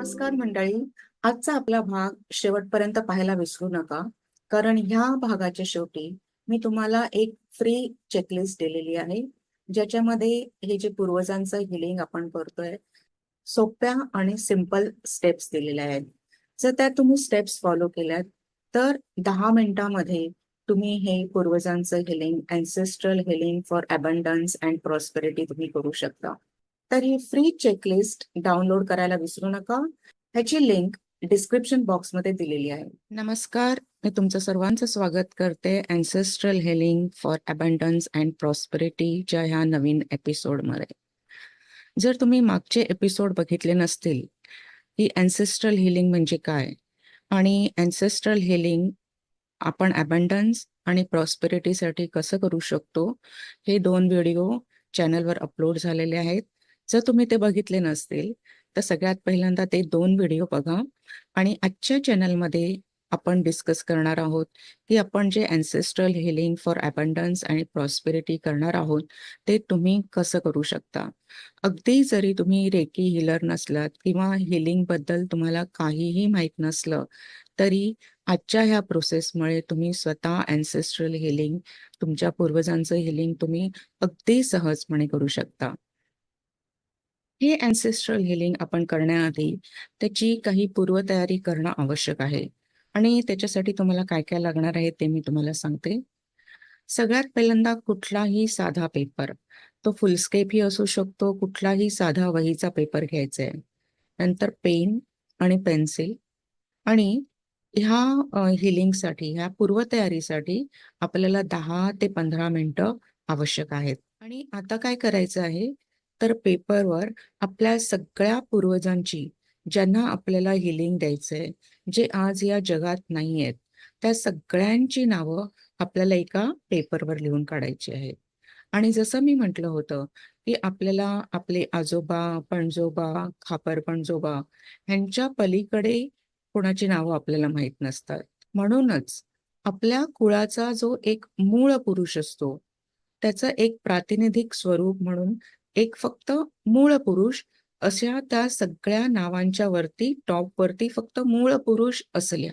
नमस्कार मंडळी. आजचा आपला भाग शेवटपर्यंत पाहायला विसरू नका. कारण ह्या भागाच्या शेवटी मी तुम्हाला एक फ्री चेकलिस्ट दिलेली आहे. ज्याच्यामध्ये हे जे पूर्वजांचं हिलिंग आपण करतोय सोप्या आणि सिंपल स्टेप्स दिलेल्या आहेत. जर त्या तुम्ही स्टेप्स फॉलो केल्यात तर दहा मिनिटामध्ये तुम्ही हे पूर्वजांचं healing ancestral healing for abundance and prosperity तुम्ही करू शकता. तर ही फ्री चेकलिस्ट डाउनलोड करायला विसरू नका. ह्याची लिंक डिस्क्रिप्शन बॉक्समध्ये दिलेली आहे. नमस्कार. मी तुमचं सर्वांचं स्वागत करते. Ancestral healing for abundance and प्रॉस्पेरिटीच्या ह्या नवीन एपिसोडमध्ये जर तुम्ही मागचे एपिसोड बघितले नसतील की अँसेस्ट्रल हिलिंग म्हणजे काय? आणि अँसेस्ट्रल हिलिंग आपण अबंडन्स आणि प्रॉस्पेरिटीसाठी कसं करू शकतो? हे दोन व्हिडिओ चॅनलवर अपलोड झालेले आहेत. जर तुम्ही ते बघितले नसतील तर सगळ्यात पहिल्यांदा ते दोन व्हिडिओ बघा आणि आजच्या चॅनलमध्ये आपण डिस्कस करणार आहोत की आपण जे अँसेस्ट्रल हिलिंग फॉर अबंडन्स आणि प्रॉस्पेरिटी करणार आहोत ते तुम्ही कसं करू शकता? अगदी जरी तुम्ही रेकी हिलर नसलात किंवा हिलिंगबद्दल तुम्हाला काहीही माहीत नसलं तरी आजच्या ह्या प्रोसेसमुळे तुम्ही स्वतः अँसेस्ट्रल हिलिंग तुमच्या पूर्वजांचं हिलिंग तुम्ही अगदी सहजपणे करू शकता. हे अँसेस्ट्रल हिलिंग आपण करण्याआधी त्याची काही पूर्वतयारी करणं आवश्यक आहे. आणि त्याच्यासाठी तुम्हाला काय काय लागणार आहे ते मी तुम्हाला सांगते. सगळ्यात पहिल्यांदा कुठलाही साधा पेपर तो फुलस्केपही असू शकतो कुठलाही साधा वहीचा पेपर घ्यायचा आहे. नंतर पेन आणि पेन्सिल आणि ह्या हिलिंगसाठी ह्या पूर्वतयारीसाठी आपल्याला दहा ते पंधरा मिनटं आवश्यक आहेत. आणि आता काय करायचं आहे? तर पेपरवर आपल्या सगळ्या पूर्वजांची ज्यांना आपल्याला हिलिंग द्यायचंय जे आज या जगात नाही आहेत त्या सगळ्यांची नावं आपल्याला एका पेपरवर लिहून काढायची आहेत. आणि जसं मी म्हटलं होतं की आपल्याला आपले आजोबा पणजोबा खापर पणजोबा ह्यांच्या पलीकडे कोणाची नावं आपल्याला माहीत नसतात. म्हणूनच आपल्या कुळाचा जो एक मूळ पुरुष असतो त्याचं एक प्रातिनिधिक स्वरूप म्हणून एक फक्त मूळ पुरुष अशा त्या सगळ्या नावांच्या वरती टॉप वरती फक्त मूळ पुरुष असल्या.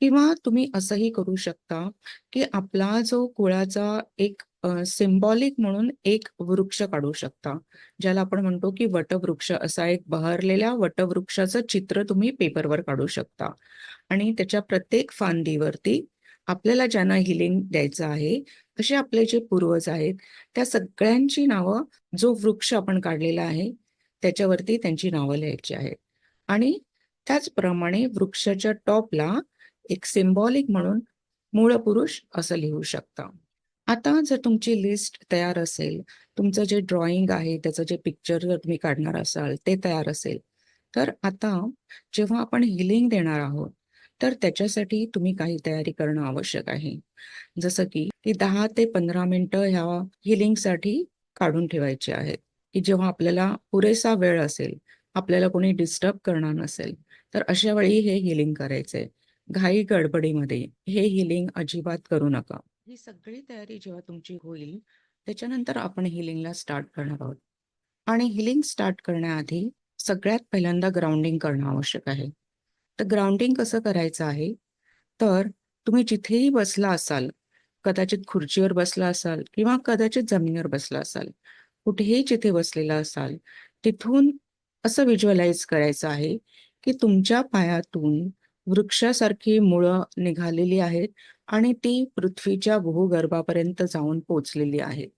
किंवा तुम्ही असंही करू शकता की आपला जो कुळाचा एक सिम्बॉलिक म्हणून एक वृक्ष काढू शकता. ज्याला आपण म्हणतो की वटवृक्ष असा एक बहरलेल्या वटवृक्षाचं चित्र तुम्ही पेपरवर काढू शकता. आणि त्याच्या प्रत्येक फांदीवरती आपल्याला ज्यांना हिलिंग द्यायचं आहे असे आपले जे पूर्वज आहेत त्या सगळ्यांची नावं जो वृक्ष आपण काढलेला आहे त्याच्यावरती त्यांची नावं लिहायची आहेत. आणि त्याचप्रमाणे वृक्षाच्या टॉपला एक सिम्बॉलिक म्हणून मूळ पुरुष असं लिहू शकता. आता जर तुमची लिस्ट तयार असेल तुमचं जे ड्रॉइंग आहे त्याचं जे पिक्चर जर तुम्ही काढणार असाल ते तयार असेल तर आता जेव्हा आपण हिलिंग देणार आहोत तर त्याच्यासाठी तुम्ही काही तयारी करणं आवश्यक आहे. जसं की ती दहा ते पंधरा मिनिटं ह्या हिलिंगसाठी काढून ठेवायचे आहेत. की जेव्हा आपल्याला पुरेसा वेळ असेल आपल्याला कोणी डिस्टर्ब करणार नसेल तर अशा वेळी हे हिलिंग करायचंय घाई गडबडीमध्ये हे हिलिंग अजिबात करू नका. ही सगळी तयारी जेव्हा तुमची होईल त्याच्यानंतर आपण हिलिंगला स्टार्ट करणार आहोत. आणि हिलिंग स्टार्ट करण्याआधी सगळ्यात पहिल्यांदा ग्राउंडिंग करणं आवश्यक आहे. तर ग्राउंडिंग कसं करायचं आहे? तर तुम्ही जिथेही बसला असाल कदाचित खुर्चीवर बसला असाल किंवा कदाचित जमिनीवर बसला असाल कुठेही जिथे बसलेला असाल तिथून असं व्हिज्युअलाइज करायचं आहे की तुमच्या पायातून वृक्षासारखी मुळं निघालेली आहेत आणि ती पृथ्वीच्या भूगर्भापर्यंत जाऊन पोचलेली आहेत.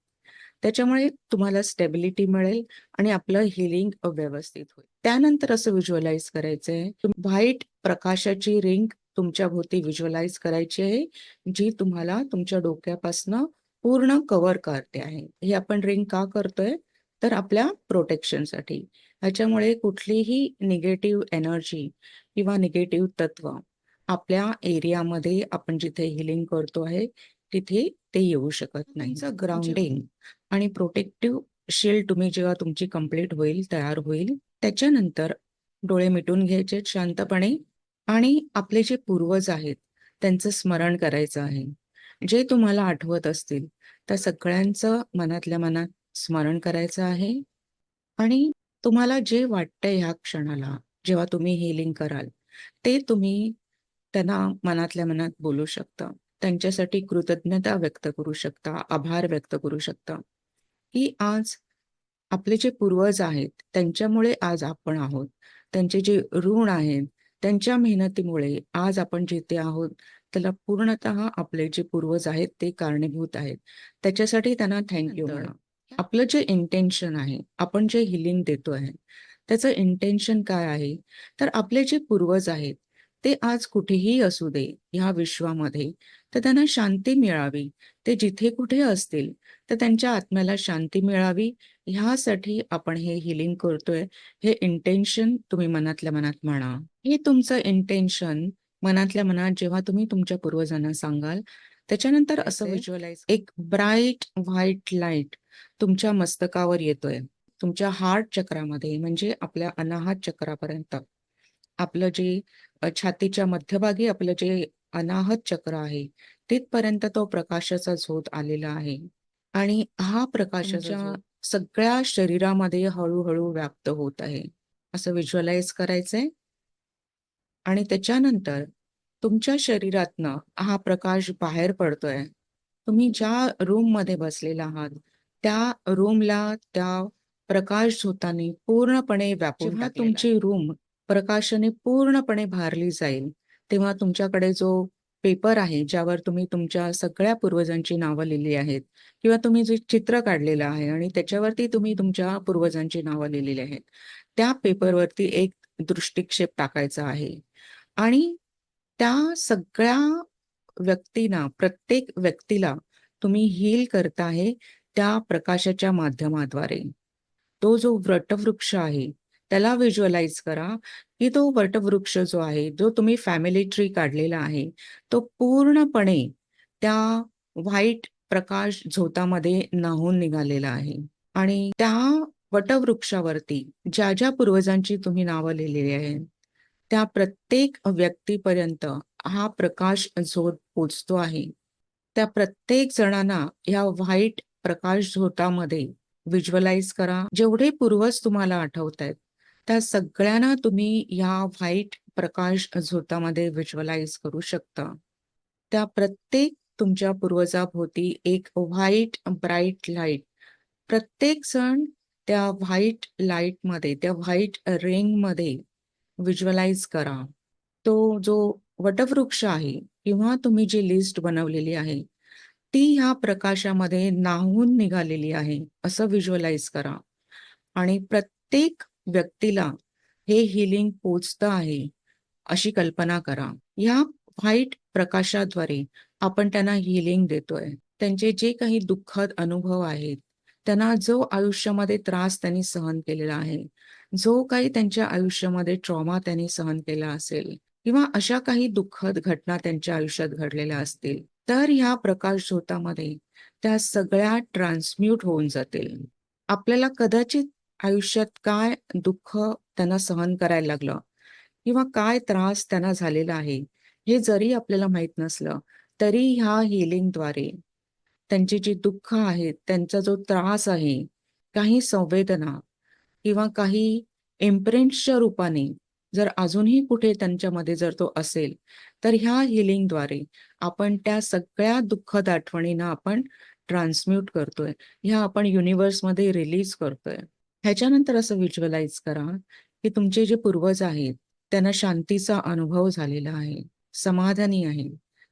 त्याच्यामुळे तुम्हाला स्टेबिलिटी मिळेल आणि आपलं हिलिंग व्यवस्थित होईल. त्यानंतर असं व्हिज्युअलाइज करायचंय व्हाईट प्रकाशाची रिंग तुमच्या भोवती व्हिज्युअलाइज करायची आहे जी तुम्हाला तुमच्या डोक्यापासनं पूर्ण कव्हर करते आहे. हे आपण रिंग का करतोय? तर आपल्या प्रोटेक्शनसाठी ह्याच्यामुळे कुठलीही निगेटिव्ह एनर्जी किंवा निगेटिव्ह तत्व आपल्या एरियामध्ये आपण जिथे हिलिंग करतो आहे तिथे ते येऊ शकत नाही. ग्राउंडिंग आणि प्रोटेक्टिव्ह शिल्ड तुम्ही जेव्हा तुमची कंप्लीट होईल तयार होईल त्याच्यानंतर डोळे मिटून घ्यायचे शांतपणे आणि आपले जे पूर्वज आहेत त्यांचं स्मरण करायचं आहे. जे तुम्हाला आठवत असतील त्या सगळ्यांचं मनातल्या मनात स्मरण करायचं आहे. आणि तुम्हाला जे वाटतंय ह्या क्षणाला जेव्हा तुम्ही हीलिंग कराल, ते तुम्ही त्यांना मनातल्या मनात बोलू शकता. त्यांच्यासाठी कृतज्ञता व्यक्त करू शकता, आभार व्यक्त करू शकता, की आज आपले जे पूर्वज आहेत, त्यांच्यामुळे आज आपण आहोत. त्यांचे जे ऋण आहेत, त्यांच्या मेहनतीमुळे आज आपण जिथे आहोत, त्याला पूर्णतः आपले जे पूर्वज आहेत, ते कारणीभूत आहेत. त्याच्यासाठी त्यांना थँक यू म्हणा. आपलं जे इंटेन्शन आहे, आपण जे हीलिंग देतो आहे, त्याचं इंटेन्शन काय आहे? तर आपले जे पूर्वज आहेत, ते आज कुठेही असू दे ह्या विश्वामध्ये, तर त्यांना शांती मिळावी. ते जिथे कुठे असतील, तर त्यांच्या आत्म्याला शांती मिळावी, ह्यासाठी आपण हे हीलिंग करतोय. हे इंटेन्शन तुम्ही मनातल्या मनात म्हणा. हे तुमचं इंटेन्शन मनातल्या मनात जेव्हा तुम्ही तुमच्या पूर्वजांना सांगाल, त्याच्यानंतर असं व्हिज्युअलाइज एक ब्राईट व्हाईट लाइट तुमच्या मस्तकावर येतोय. तुमच्या हार्ट चक्रामध्ये म्हणजे आपल्या अनाहत चक्रापर्यंत. आपलं जे छातीच्या मध्यभागी आपलं जे अनाहत चक्र आहे, तिथपर्यंत तो प्रकाशाचा झोत आलेला आहे. आणि हा प्रकाशाच्या सगळ्या शरीरामध्ये हळू-हळू व्याप्त होत आहे. असं व्हिज्युअलाइज करायचंय. आणि त्याच्यानंतर तुमच्या शरीरातनं हा प्रकाश बाहेर पडतोय. तुम्ही ज्या रूममध्ये बसलेला आहात, त्या रूमला त्या प्रकाश झोताने पूर्णपणे व्यापून तुमची रूम प्रकाशाने पूर्णपणे भारली जाईल, तेव्हा तुमच्याकडे जो पेपर आहे, ज्यावर तुम्ही तुमच्या सगळ्या पूर्वजांची नावं लिहिली आहेत किंवा तुम्ही जे चित्र काढलेलं आहे आणि त्याच्यावरती तुम्ही तुमच्या पूर्वजांची नावं लिहिलेली आहेत. त्या पेपरवरती एक दृष्टिक्षेप टाकायचा आहे आणि त्या सगळ्या व्यक्तींना, प्रत्येक व्यक्तीला तुम्ही हील करता आहे त्या प्रकाशाच्या माध्यमाद्वारे. तो जो व्रटवृक्ष आहे, त्याला व्हिज्युअलाइज करा, की तो वटवृक्ष जो आहे, जो तुम्ही फॅमिली ट्री काढलेला आहे, तो पूर्णपणे त्या व्हाईट प्रकाश झोतामध्ये नाहून निघालेला आहे. आणि त्या वटवृक्षावरती ज्या-ज्या पूर्वजांची तुम्ही नावं लिहिलेली आहेत, त्या प्रत्येक व्यक्तीपर्यंत हा प्रकाश झोत पोचतो आहे. त्या प्रत्येक जणांना ह्या व्हाईट प्रकाश झोतामध्ये व्हिज्युअलाइज करा. जेवढे पूर्वज तुम्हाला आठवतायत, त्या सगळ्यांना तुम्ही ह्या व्हाईट प्रकाश झोतामध्ये व्हिज्युअलाइज करू शकता. त्या प्रत्येक तुमच्या पूर्वजाभोवती एक व्हाईट ब्राईट लाइट प्रत्येक जण त्या व्हाईट लाईटमध्ये, त्या व्हाईट रिंगमध्ये व्हिज्युअलाइज करा. तो जो वटवृक्ष आहे किंवा तुम्ही जी लिस्ट बनवलेली आहे, ती ह्या प्रकाशामध्ये नाहून निघालेली आहे, असं व्हिज्युअलाइज करा. आणि प्रत्येक व्यक्तीला हे हीलिंग पोचतं आहे, अशी कल्पना करा. ह्या व्हाईट प्रकाशाद्वारे आपण त्यांना हीलिंग देतोय. त्यांचे जे काही दुःखद अनुभव आहेत, त्यांना जो आयुष्यामध्ये त्रास त्यांनी सहन केलेला आहे, जो काही त्यांच्या आयुष्यामध्ये ट्रॉमा त्यांनी सहन केला असेल किंवा अशा काही दुःखद घटना त्यांच्या आयुष्यात घडलेल्या असतील, तर ह्या प्रकाश झोतामध्ये त्या सगळ्या ट्रान्सम्यूट होऊन जातील. आपल्याला कदाचित आयुष्यात काय दुःख त्यांना सहन करायला लागलं किंवा काय त्रास त्यांना झालेला आहे, हे जरी आपल्याला माहीत नसलं, तरी ह्या हिलिंगद्वारे त्यांची जी दुःख आहेत, त्यांचा जो त्रास आहे, काही संवेदना किंवा काही इम्प्रिंट्सच्या रूपाने जर अजूनही कुठे त्यांच्यामध्ये जर तो असेल, तर ह्या हिलिंगद्वारे आपण त्या सगळ्या दुःखद आठवणींना आपण ट्रान्सम्यूट करतोय. ह्या आपण युनिव्हर्समध्ये रिलीज करतोय. ह्याच्यानंतर असं व्हिज्युअलाइज करा, की तुमचे जे पूर्वज आहेत, त्यांना शांतीचा अनुभव झालेला आहे, समाधानी आहे.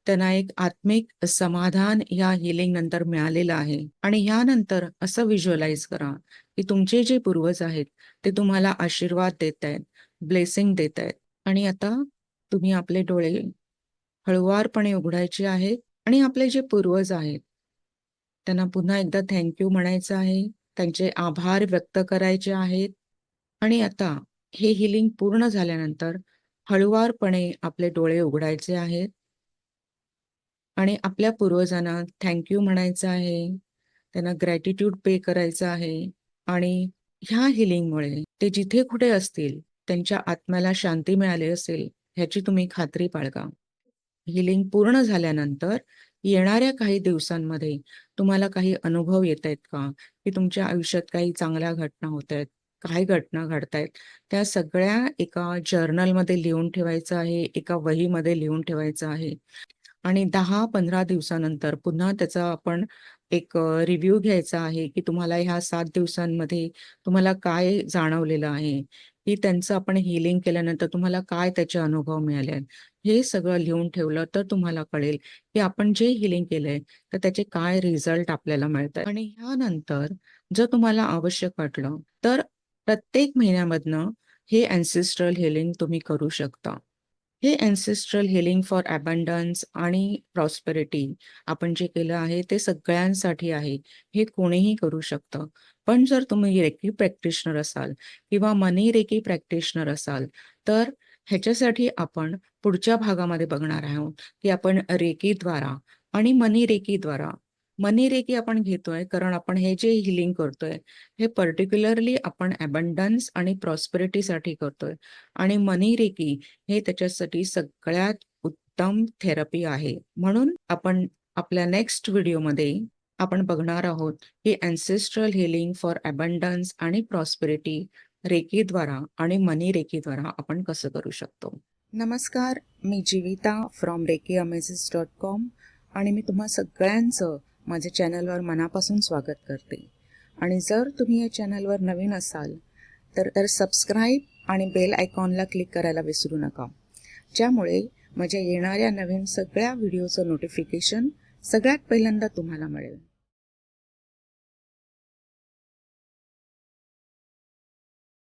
त्यांना एक आत्मिक समाधान ह्या हिलिंग नंतर मिळालेलं आहे. आणि ह्यानंतर असं व्हिज्युअलाइज करा, की तुमचे जे पूर्वज आहेत, ते तुम्हाला आशीर्वाद देतायत, ब्लेसिंग देतायत. आणि आता तुम्ही आपले डोळे हळुवारपणे उघडायचे आहेत आणि आपले जे पूर्वज आहेत, त्यांना पुन्हा एकदा थँक यू म्हणायचं आहे. त्यांचे आभार व्यक्त करायचे आहेत. आणि आता हे हिलिंग पूर्ण झाल्यानंतर हळुवारपणे आपले डोळे उघडायचे आहेत. आणि आपल्या पूर्वजांना थँक यू म्हणायचं आहे. त्यांना ग्रॅटिट्यूड पे करायचं आहे. आणि ह्या हिलिंगमुळे ते जिथे कुठे असतील, त्यांच्या आत्म्याला शांती मिळाली असेल, ह्याची तुम्ही खात्री बाळगा. हिलिंग पूर्ण झाल्यानंतर येणाऱ्या काही दिवसांमध्ये तुम्हाला काही अनुभव येतायत का? की तुमच्या आयुष्यात काही चांगल्या घटना होतायत, काय घटना घडतायत, त्या सगळ्या एका जर्नलमध्ये लिहून ठेवायचं आहे, एका वहीमध्ये लिहून ठेवायचं आहे. आणि 10-15 दिवसानंतर पुन्हा त्याचा आपण एक रिव्ह्यू घ्यायचा आहे, की तुम्हाला ह्या सात दिवसांमध्ये तुम्हाला काय जाणवलेलं आहे, की त्यांचं आपण हिलिंग केल्यानंतर तुम्हाला काय त्याचे अनुभव मिळाले हे सगळं लिहून ठेवलं तर तुम्हाला कळेल, की आपण जे हीलिंग केलंय, तर त्याचे काय रिझल्ट आपल्याला मिळतायत. आणि ह्यानंतर जर तुम्हाला आवश्यक वाटलं, तर प्रत्येक महिन्यामधनं हे अँसेस्ट्रल हीलिंग तुम्ही करू शकता. हे अँसेस्ट्रल हिलिंग फॉर अबंडन्स आणि प्रॉस्पेरिटी आपण जे केलं आहे, ते सगळ्यांसाठी आहे. हे कोणीही करू शकतं. पण जर तुम्ही रेकी प्रॅक्टिशनर असाल किंवा मनी रेकी प्रॅक्टिशनर असाल, तर ह्याच्यासाठी आपण पुढच्या भागामध्ये बघणार आहोत, की आपण रेकीद्वारा आणि मनी रेकीद्वारा मनी रेकी आपण घेतोय कारण आपण हे जे हीलिंग करतोय, हे पर्टिक्युलरली आपण अबंडन्स आणि प्रॉस्पेरिटीसाठी करतोय आणि मनी रेकी हे त्याच्यासाठी सगळ्यात उत्तम थेरपी आहे. म्हणून आपण आपल्या नेक्स्ट व्हिडिओमध्ये आपण बघणार आहोत, की अँसेस्ट्रल हीलिंग फॉर अबंडन्स आणि प्रॉस्पेरिटी रेकीद्वारा आणि मनी रेकीद्वारा आपण कसं करू शकतो. नमस्कार, मी Jeevita from reiki amazes dot com आणि मी तुम्हा सगळ्यांचं माझ्या चॅनलवर मनापासून स्वागत करते. आणि जर तुम्ही या चॅनलवर नवीन असाल, तर तर सबस्क्राईब आणि बेल आयकॉनला क्लिक करायला विसरू नका. ज्यामुळे माझ्या येणाऱ्या नवीन सगळ्या व्हिडिओचं नोटिफिकेशन सगळ्यात पहिल्यांदा तुम्हाला मिळेल.